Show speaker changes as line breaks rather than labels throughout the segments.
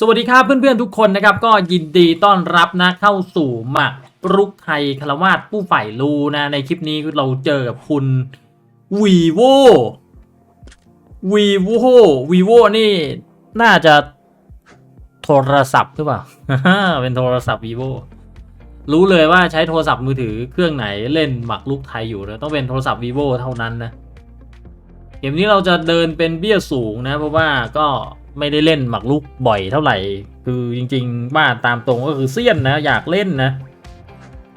สวัสดีครับเพื่อนๆทุกคนนะครับก็ยินดีต้อนรับนะเข้าสู่หมักรุกไทยคารวาสผู้ใฝ่รู้นะ ในคลิปนี้เราเจอกับคุณ vivo vivo vivo นี่น่าจะโทรศัพท์หรือเปล่า เป็นโทรศัพท์ vivo รู้เลยว่าใช้โทรศัพท์มือถือเครื่องไหนเล่นหมักลุกไทยอยู่นะต้องเป็นโทรศัพท์ vivo เท่านั้นนะเกมนี้เราจะเดินเป็นเบี้ยสูงนะ เพราะว่าก็ ไม่ได้เล่นหมักลุกบ่อยเท่าไหร่ คือจริงๆว่าตามตรงก็คือเซียนนะอยากเล่นนะ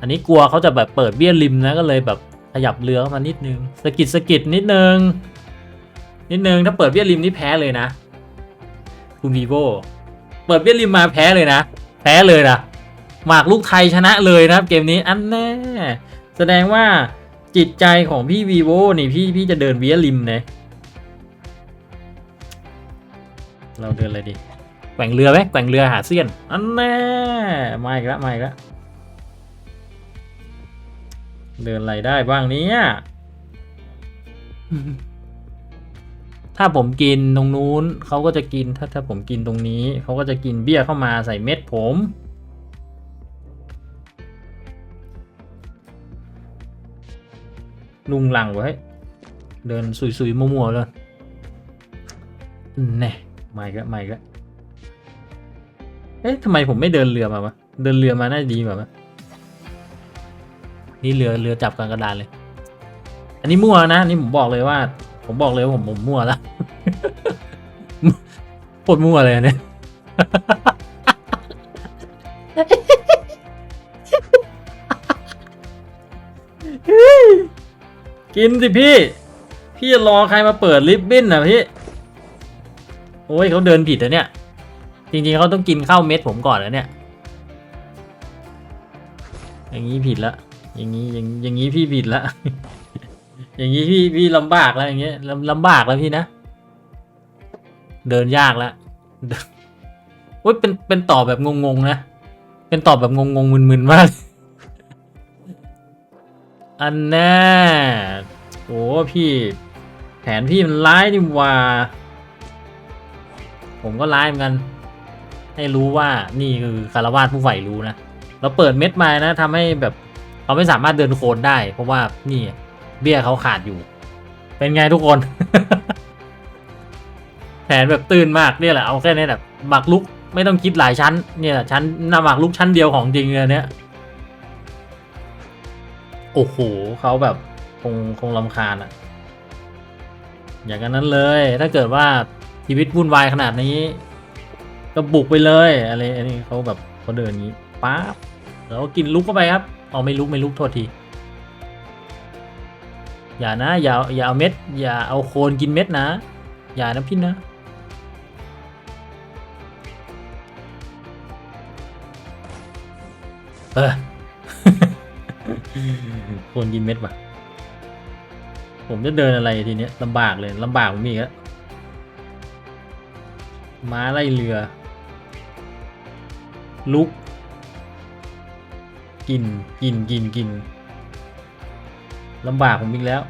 อันนี้กลัวเขาจะแบบเปิดเบี้ยริมนะก็เลยแบบขยับเรือเข้ามานิดนึงสกิดสกิดนิดนึง นิดนึงถ้าเปิดเบี้ยริมนี่แพ้เลยนะ คุณวีโวเปิดเบี้ยริมมาแพ้เลยนะ แพ้เลยนะหมากลูกไทยชนะเลยนะครับ เกมนี้อันแน่ แสดงว่าจิตใจของพี่วีโวนี่พี่พี่จะเดินเบี้ยริมนะ เราเดินอะไรดีแกว่งเรือไหมแกว่งเรือหาเซียนอันแน่มาอีกแล้วมาอีกแล้วเดินอะไรได้บ้างเนี้ยถ้าผมกินตรงนู้นเขาก็จะกินถ้าถ้าผมกินตรงนี้เขาก็จะกินเบี้ยเข้ามาใส่เม็ดผมลุงหลังไว้ เดินสุยๆมัวๆเลยแน่มาอีกแล้วมาอีกแล้วเอ๊ะทำไมผมไม่เดินเรือมาวะ เดินเรือมาน่าจะดีกว่าวะนี่เรือเรือจับกลางกระดานเลย อันนี้มั่วนะนี่ผมบอกเลยว่า ผมบอกเลยว่าผมผมมั่วแล้วปวดมั่วเลยเนี่ยกินสิพี่ พี่จะรอใครมาเปิดลิฟต์บิ้นนะพี่ โอ้ยเขาเดินผิดนะเนี่ย จริงๆเขาต้องกินข้าวเม็ดผมก่อนแล้วเนี่ย อย่างนี้ผิดละ อย่างนี้อย่างอย่างนี้พี่ผิดละ อย่างนี้พี่พี่ลำบากแล้วอย่างเงี้ยลำลำบากแล้วพี่นะ เดินยากแล้วโอ้ยเป็นเป็นต่อบแบบงงๆนะ เป็นต่อบแบบงงๆมึนๆมาก อันแน่โอ้พี่ แผนพี่มันร้ายดิว่า ผมก็ร้ายเหมือนกัน ให้รู้ว่านี่คือคารวาสผู้ใฝ่รู้นะเราเปิดเม็ดมานะทำให้แบบเขาไม่สามารถเดินโคลนได้ เพราะว่านี่เบี้ยเขาขาดอยู่ เป็นไงทุกคน แผนแบบตื่นมากเนี่ยแหละเอาแค่นี้แหละหมากลุกไม่ต้องคิดหลายชั้น เนี่ยแหละชั้นหน้าหมากลุกชั้นเดียวของจริงเลยเนี่ยโอ้โหเขาแบบคงคงลำคาญอะอย่างนั้นเลยถ้าเกิดว่า ชีวิตวุ่นวายขนาดนี้ ก็บุกไปเลยอะไรอันนี้เขาแบบเขาเดินงนี้ป๊าบแล้วก็กินลุกเข้าไปครับเอาไม่ลุกไม่ลุกโทษทีอย่านะอย่าอย่าเอาเม็ด อย่าเอาโคนกินเม็ดนะ อย่านะพี่นะเออโคนกินเม็ดว่ะผมจะเดินอะไรทีเนี้ยลำบากเลยลำบากผมอีกแล้ว ม้าไล่เรือ ลุก กิน กิน กิน กิน ลำบากผมอีกแล้ว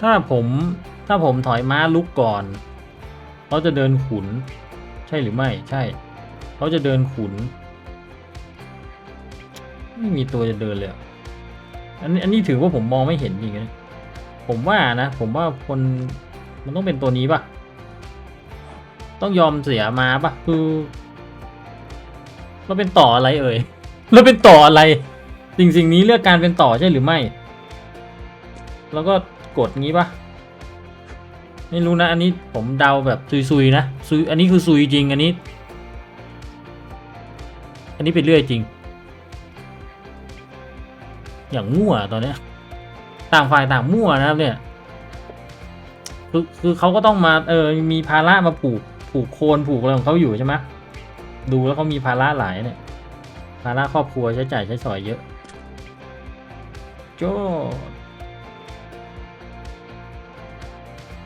ถ้าผมถ้าผมถอยม้าลุกก่อน เขาจะเดินขุน ใช่หรือไม่ ใช่ เขาจะเดินขุน ไม่มีตัวจะเดินเลย อันนี้อันนี้ถือว่าผมมองไม่เห็นจริงนะผมว่านะ ผมว่าคน มันต้องเป็นตัวนี้ปะต้องยอมเสียมาปะคือเราเป็นต่ออะไรเอ่ยเราเป็นต่ออะไร สิ่งสิ่งนี้เลือกการเป็นต่อใช่หรือไม่ แล้วก็กดงี้ปะไม่รู้นะ อันนี้ผมเดาแบบซุยๆนะซุยอันนี้คือซุยจริงอันนี้ อันนี้เป็นเรื่อยจริง อย่างมั่วตอนเนี้ยต่างฝ่ายต่างมั่วนะครับเนี่ย คือคือเขาก็ต้องมาเออมีภาระมาผูกผูกโคนผูกอะไรของเขาอยู่ใช่ไหมดูแล้วเขามีภาระหลายเนี่ยภาระครอบครัวใช้จ่ายใช้สอยเยอะโจ้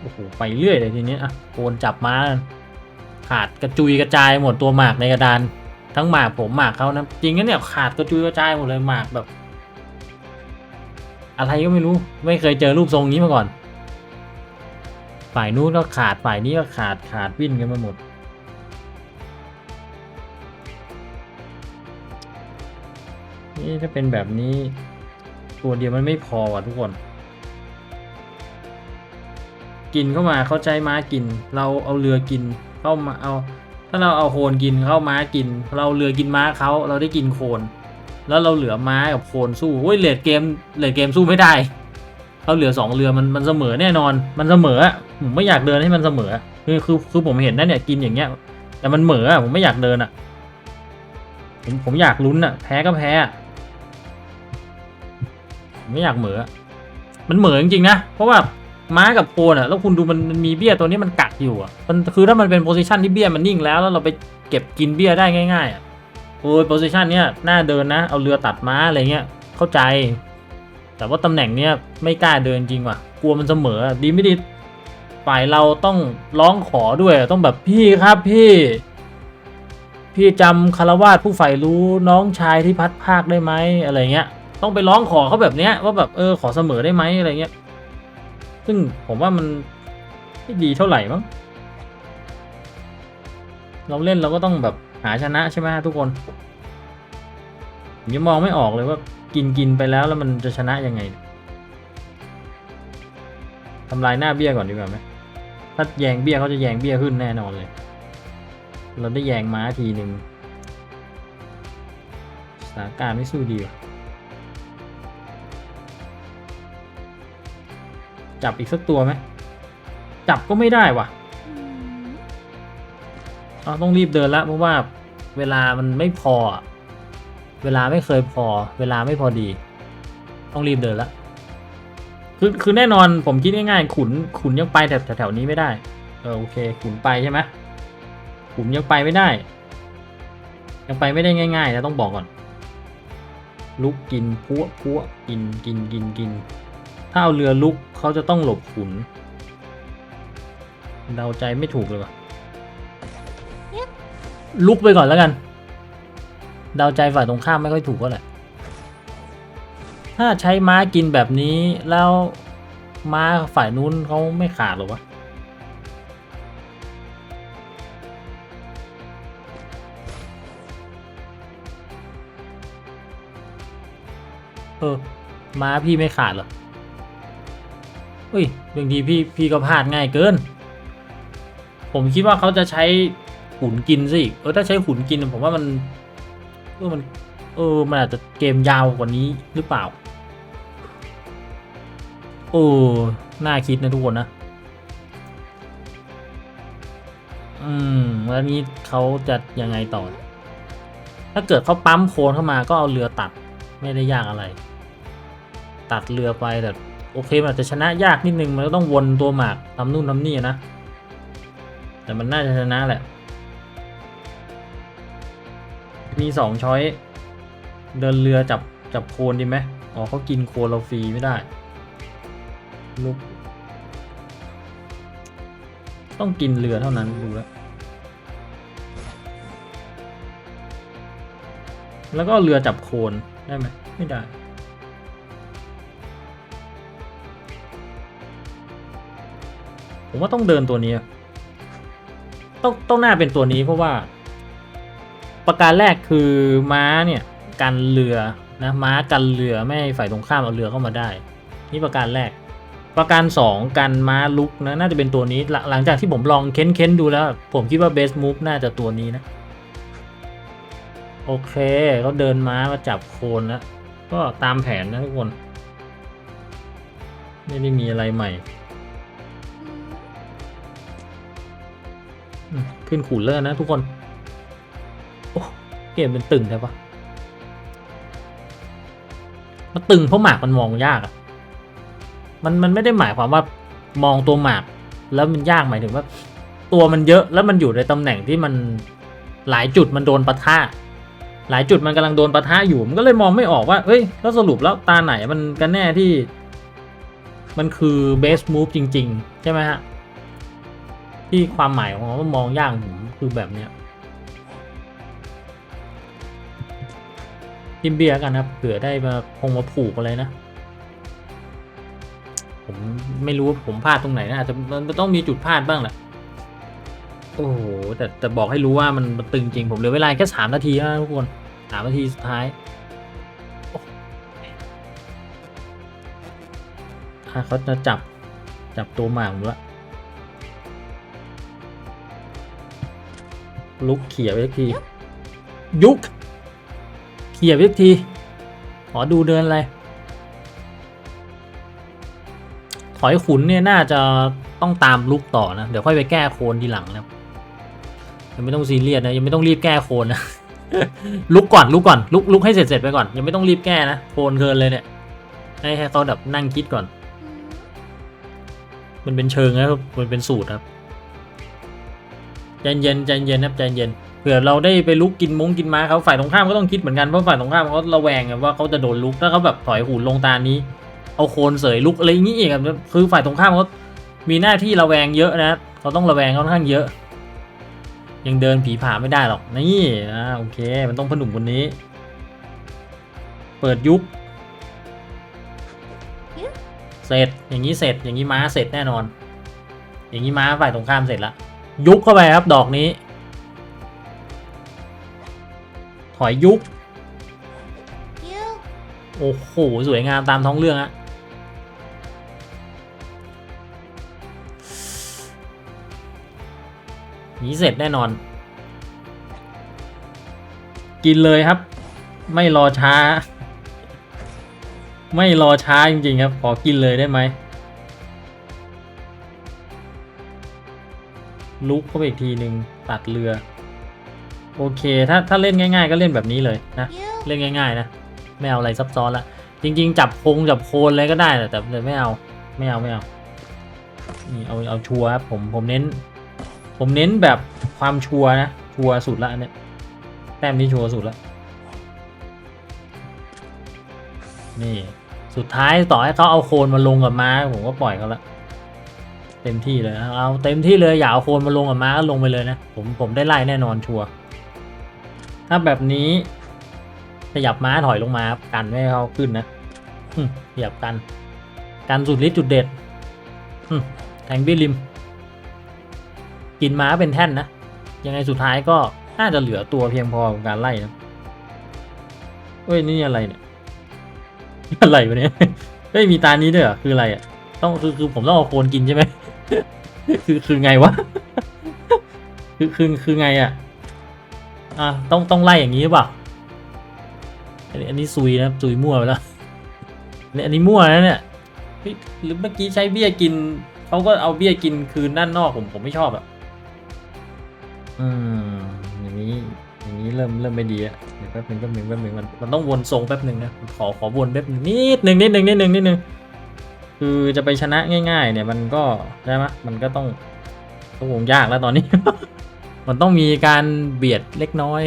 โอ้โหไปเรื่อยเลยทีนี้อะโคนจับมาขาดกระจุยกระจายหมดตัวหมากในกระดาน ทั้งหมากผมหมากเขานะจริงนะเนี่ยขาดกระจุยกระจายหมดเลยหมากแบบ อะไรก็ไม่รู้ไม่เคยเจอรูปทรงนี้มาก่อน ฝ่ายนู้นก็ขาดฝ่ายนี้ก็ขาดขาดวิ่นกันไปหมด นี่ถ้าเป็นแบบนี้ ตัวเดียวมันไม่พอว่ะทุกคน กินเข้ามาเขาใช้ม้ากิน เราเอาเรือกินเข้ามาเอา ถ้าเราเอาโคนกินเข้าม้ากิน เราเรือกินม้าเขาเราได้กินโคน แล้วเราเหลือม้ากับโคนสู้เฮ้ยเลดเกมเลดเกมสู้ไม่ได้ เราเหลือสองเรือมันมันเสมอแน่นอน มันเสมอผมไม่อยากเดินให้มันเสมอ คือคือคือผมเห็นนะเนี่ยกินอย่างเงี้ย แต่มันเหมออผมไม่อยากเดินอะผมผมอยากลุ้นอะแพ้ก็แพ้ผมไม่อยากเหมออมันเหมอจริงๆนะ เพราะว่าม้ากับโคนอะแล้วคุณดูมันมันมีเบี้ยตัวนี้มันกักอยู่อะมันคือถ้ามันเป็นโพซิชันที่เบี้ยมันนิ่งแล้วแล้วเราไปเก็บกินเบี้ยได้ง่ายๆอะโอ้ยโพซิชันเนี้ยน่าเดินนะ เอาเรือตัดม้าอะไรเงี้ย เข้าใจ แต่ว่าตำแหน่งเนี้ยไม่กล้าเดินจริงว่ะ กลัวมันเสมอดีไม่ดีฝ่ายเราต้องร้องขอด้วยต้องแบบพี่ครับพี่ พี่จำคารวาสผู้ใฝ่รู้น้องชายที่พัดภาคได้ไหมอะไรเงี้ย ต้องไปร้องขอเขาแบบเนี้ยว่าแบบเออขอเสมอได้ไหมอะไรเงี้ย ซึ่งผมว่ามันไม่ดีเท่าไหร่มั้งเราเล่นเราก็ต้องแบบหาชนะใช่ไหมทุกคนผมยังมองไม่ออกเลยว่า กินกินไปแล้วแล้วมันจะชนะยังไงทำลายหน้าเบี้ยก่อนดีกว่าไหมถ้าแยงเบี้ยเขาจะแยงเบี้ยขึ้นแน่นอนเลย เราได้แยงม้าทีหนึ่งสถานการณ์ไม่สู้ดีว่ะจับอีกสักตัวไหมจับก็ไม่ได้ว่ะเราต้องรีบเดินแล้วเพราะว่าเวลามันไม่พออะ เวลาไม่เคยพอ เวลาไม่พอดี ต้องรีบเดินล้วคือคือแน่นอนผมคิดง่ายๆขุนขุนยังไปแถวแถวๆนี้ไม่ได้เออโอเค ขุนไปใช่ไหมผมยังไปไม่ได้ ยังไปไม่ได้ง่ายๆนะต้องบอกก่อน ลุกกินพัวพัวกินกินกินกินถ้าเอาเรือลุกเขาจะต้องหลบขุนเดาใจไม่ถูกเลยว่ะลุกไปก่อนแล้วกัน เดาใจฝ่ายตรงข้ามไม่ค่อยถูกก็แหละ ถ้าใช้ม้ากินแบบนี้แล้วม้าฝ่ายนู้นเขาไม่ขาดหรอวะเออม้าพี่ไม่ขาดเหรอเฮ้ยบางทีพี่พี่ก็พลาดง่ายเกิน ผมคิดว่าเขาจะใช้ขุนกินสิเออถ้าใช้ขุนกินผมว่ามัน เออมันเออมันอาจจะเกมยาวกว่านี้หรือเปล่าโอ้น่าคิดนะทุกคนนะ อืม แล้วนี้เขาจะยังไงต่อ ถ้าเกิดเขาปั๊มโคนเข้ามาก็เอาเรือตัดไม่ได้ยากอะไร ตัดเรือไปแต่โอเคมันอาจจะชนะยากนิดนึง มันก็ต้องวนตัวหมากทำนู่นทำนี่นะ แต่มันน่าจะชนะแหละ มีสองช้อย เดินเรือจับจับโคลนดีไหมอ๋อเขากินโคนเราฟรีไม่ได้ ลุก ต้องกินเรือเท่านั้นดูแล้ว แล้วก็เรือจับโคนได้ไหมไม่ได้ผมว่าต้องเดินตัวนี้ ต้องต้องหน่าเป็นตัวนี้เพราะว่า ประการแรกคือม้าเนี่ยกันเรือนะม้ากันเรือไม่ให้ฝ่ายตรงข้ามเอาเรือเข้ามาได้ นี่ประการแรก ประการสองกันม้าลุกนะน่าจะเป็นตัวนี้หลังจากที่ผมลองเค้นเค้นดูแล้ว ผมคิดว่าเบสมูฟน่าจะตัวนี้นะ โอเคเขาเดินม้ามาจับโคนแล้วก็ตามแผนนะทุกคน ไม่ได้มีอะไรใหม่ ขึ้นขุนเลิศนะทุกคน อ้เกมเป็นตึงใช่ปะมันตึงเพราะหมากมันมองยากอะมันมันไม่ได้หมายความว่ามองตัวหมาก แล้วมันยากหมายถึงว่า ตัวมันเยอะแล้วมันอยู่ในตำแหน่งที่มันหลายจุดมันโดนปะทะหลายจุดมันกำลังโดนปะทะอยู่มันก็เลยมองไม่ออกว่าเฮ้ยแล้วสรุปแล้วตาไหนมันกันแน่ที่ มันคือเบสมูฟจริง ๆ ใช่ไหมฮะที่ความหมายของเขาว่ามองยากผมคือแบบเนี้ย พิมเบียร์กันครับเผื่อได้มาคงมาผูกอะไรนะ ผมไม่รู้ว่าผมพลาดตรงไหนนะอาจจะมันต้องมีจุดพลาดบ้างแหละโอ้โหแต่แต่บอกให้รู้ว่ามันมันตึงจริงผมเหลือเวลาแค่สามนาทีนะทุกคนสามนาทีสุดท้ายถ้าเขาจะจับจับตัวหมากผมละลุกเขี่ยไปสักที ยุก เขี่ยไปสักทีขอดูเดินอะไร ถอยขุนเนี่ยน่าจะต้องตามลุกต่อนะ เดี๋ยวค่อยไปแก้โคนทีหลังนะยังไม่ต้องซีเรียสนะยังไม่ต้องรีบแก้โคนนะลุกก่อนลุกก่อนลุกลุกให้เสร็จเสร็จไปก่อน ยังไม่ต้องรีบแก้นะโคนเกินเลยเนี่ยให้ให้เขาแบบนั่งคิดก่อน มันเป็นเชิงนะครับมันเป็นสูตรครับใจเย็นใจเย็นนะครับใจเย็น เผื่อเราได้ไปลุกกินม้งกินม้าเขาฝ่ายตรงข้ามก็ต้องคิดเหมือนกันเพราะฝ่ายตรงข้ามเขาระแวงว่าเขาจะโดนลุกถ้าเขาแบบถอยหูลงตานี้ เอาโคนเสยลุกอะไรอย่างนี้อีกอะคือฝ่ายตรงข้ามเขามีหน้าที่ระแวงเยอะนะเขาต้องระแวงค่อนข้างเยอะ ยังเดินผีผาไม่ได้หรอกนี่อ่าโอเค มันต้องพนุ่มคนนี้ เปิดยุคเสร็จอย่างนี้เสร็จอย่างนี้ม้าเสร็จแน่นอน อย่างนี้ม้าฝ่ายตรงข้ามเสร็จละยุคเข้าไปครับดอกนี้ ถอยยุคโอ้โห สวยงามตามท้องเรื่องอะนี้เสร็จแน่นอน กินเลยครับ ไม่รอช้า ไม่รอช้าจริงๆครับ ขอกินเลยได้ไหมลุกเข้าไปอีกทีหนึ่งตัดเรือ โอเค ถ้าถ้าเล่นง่าย ๆ ก็เล่นแบบนี้เลยนะ เล่นง่าย ๆ นะ ไม่เอาอะไรซับซ้อนละ จริง ๆ จับโคงจับโคนอะไรก็ได้แต่แต่แต่ไม่เอา ไม่เอาไม่เอา นี่เอาเอาชัวร์ครับผมผมเน้น ผมเน้นแบบความชัวร์นะ ชัวร์สุดละอันเนี่ยแต้มนี้ชัวร์สุดละ นี่ สุดท้ายต่อให้เขาเอาโคนมาลงกับม้าผมก็ปล่อยเขาละเต็มที่เลยนะเอาเต็มที่เลยอย่าเอาโคนมาลงกับม้าก็ลงไปเลยนะ ผมผมได้ไล่แน่นอนชัวร์ ถ้าแบบนี้ขยับม้าถอยลงมาครับกันไม่ให้เขาขึ้นนะขยับกัน กันสุดฤทธิ์จุดเด็ดแทงบี้ริม กินม้าเป็นแท่นนะ ยังไงสุดท้ายก็น่าจะเหลือตัวเพียงพอกับการไล่นะเฮ้ยนี่อะไรเนี่ยอะไรวะเนี่ยเฮ้ยมีตานี้ด้วยเหรอคืออะไรอะต้องคือคือผมต้องเอาโคนกินใช่ไหมคือคือไงวะคือคือคือไงอะ อะต้องต้องไล่อย่างนี้หรือเปล่าอันนี้อันนี้ซุยนะซุยมั่วไปแล้วอันนี้อันนี้มั่วนะเนี่ยหรือเมื่อกี้ใช้เบี้ยกินเขาก็เอาเบี้ยกินคืนด้านนอกผมผมไม่ชอบอะอืมอย่างนี้อย่างนี้เริ่มเริ่มไม่ดีอะเดี๋ยวแป๊บหนึงแป๊บหนึงแป๊บหนึงมันมันต้องวนทรงแป๊บหนึงนะขอขอวนแป๊บหนึงนิดหนึ่งนิดหนึ่งนิดหนึ่งนิดหนึ่งคือจะไปชนะง่าย ๆ เนี่ยมันก็ใช่ไหมมันก็ต้องก็คงยากแล้วตอนนี้ มันต้องมีการเบียดเล็กน้อย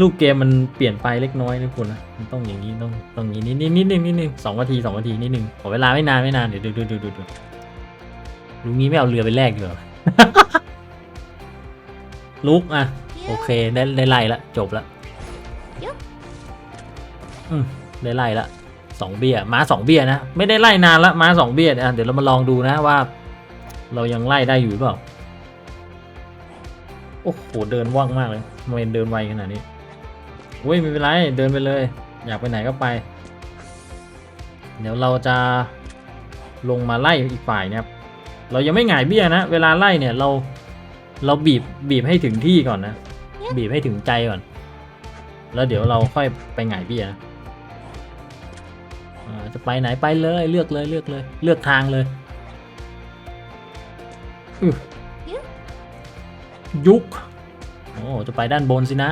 ลูกเกมมันเปลี่ยนไปเล็กน้อยนะคุณนะมันต้องอย่างนี้ต้องต้องอย่างนี้นิดนิดนิดนึงนิดนึงสองนาทีสองนาทีนิดนึงขอเวลาไม่นานไม่นานเดี๋ยวดูดูดูดูดูลุงนี้ไม่เอาเรือไปแลกดีกว่าลุกอะโอเคได้ได้ไล่ละจบละอืมได้ไล่ละสองเบี้ยม้าสองเบี้ยนะไม่ได้ไล่นานละม้าสองเบี้ยนะเดี๋ยวเรามาลองดูนะว่า เรายังไล่ได้อยู่หรือเปล่า โอ้โหเดินว่องมากเลยทำไมเดินไวขนาดนี้เว้ยไม่เป็นไรเดินไปเลย อยากไปไหนก็ไป เดี๋ยวเราจะลงมาไล่อีกฝ่ายนะครับเรายังไม่หงายเบี้ยนะ เวลาไล่เนี่ยเราเราบีบบีบให้ถึงที่ก่อนนะ บีบให้ถึงใจก่อน แล้วเดี๋ยวเราค่อยไปหงายเบี้ยนะจะไปไหนไปเลยเลือกเลยเลือกเลย เลือกทางเลยอ ยุกโอ้จะไปด้านบนสินะ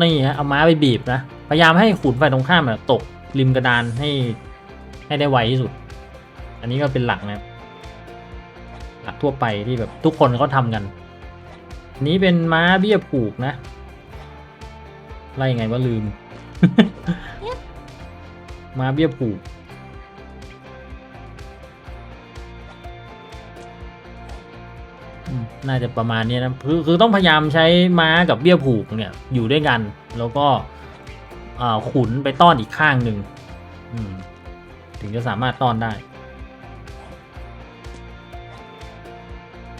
นี่ฮะเอาม้าไปบีบนะพยายามให้ขุนฝ่ายตรงข้ามอะตกริมกระดานให้ให้ได้ไวที่สุด อันนี้ก็เป็นหลักนะครับหลักทั่วไปที่แบบทุกคนเขาทำกันอันนี้เป็นม้าเบี้ยผูกนะไล่ยังไงว่าลืม ม้าเบี้ยผูก น่าจะประมาณนี้นะคือคือต้องพยายามใช้ม้ากับเบี้ยผูกเนี่ยอยู่ด้วยกัน แล้วก็ขุนไปต้อนอีกข้างหนึ่งถึงจะสามารถต้อนได้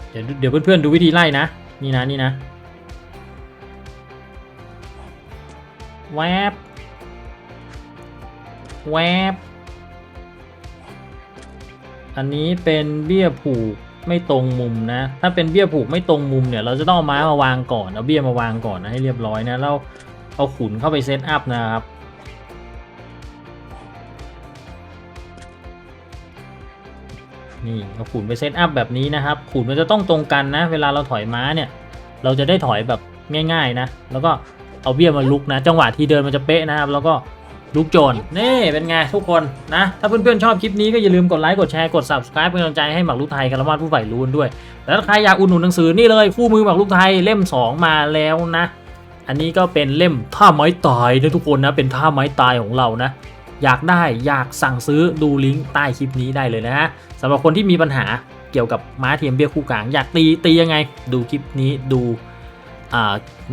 เดี๋ยวเดี๋ยวเพื่อนๆดูวิธีไล่นะ นี่นะนี่นะแวบแวบอันนี้เป็นเบี้ยผูก ไม่ตรงมุมนะ ถ้าเป็นเบี้ยผูกไม่ตรงมุมเนี่ย เราจะต้องเอาไม้มาวางก่อนเอาเบี้ยมาวางก่อนนะให้เรียบร้อยนะแล้วเอาขุนเข้าไปเซตอัพนะครับนี่เอาขุนไปเซตอัพแบบนี้นะครับ ขุนมันจะต้องตรงกันนะ เวลาเราถอยม้าเนี่ย เราจะได้ถอยแบบง่าย ๆนะ แล้วก็เอาเบี้ยมาลุกนะ จังหวะที่เดินมันจะเป๊ะนะครับ แล้วก็ ลุกโจนนี่เป็นไงทุกคนนะ ถ้าเพื่อนๆชอบคลิปนี้ก็อย่าลืมกดไลค์กดแชร์กด subscribe เป็นกำลังใจให้หมักลูกไทยคารวาสผู้ใฝ่รู้ด้วย แล้วถ้าใครอยากอุดหนุนหนังสือนี่เลยคู่มือหมักลูกไทยเล่ม 2 มาแล้วนะ อันนี้ก็เป็นเล่มท่าไม้ตายนะทุกคนนะเป็นท่าไม้ตายของเรานะ อยากได้อยากสั่งซื้อดูลิงก์ใต้คลิปนี้ได้เลยนะฮะสำหรับคนที่มีปัญหาเกี่ยวกับม้าเทียมเบี้ยคู่กลางอยากตีตียังไง ดูคลิปนี้ดู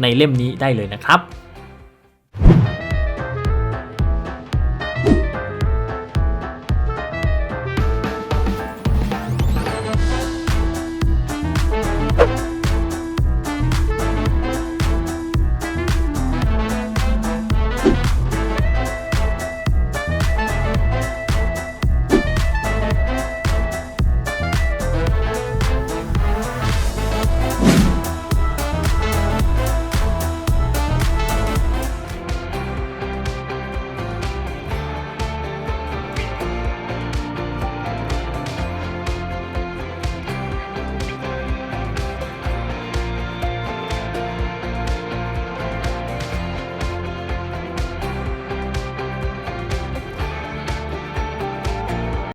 ในเล่มนี้ได้เลยนะครับ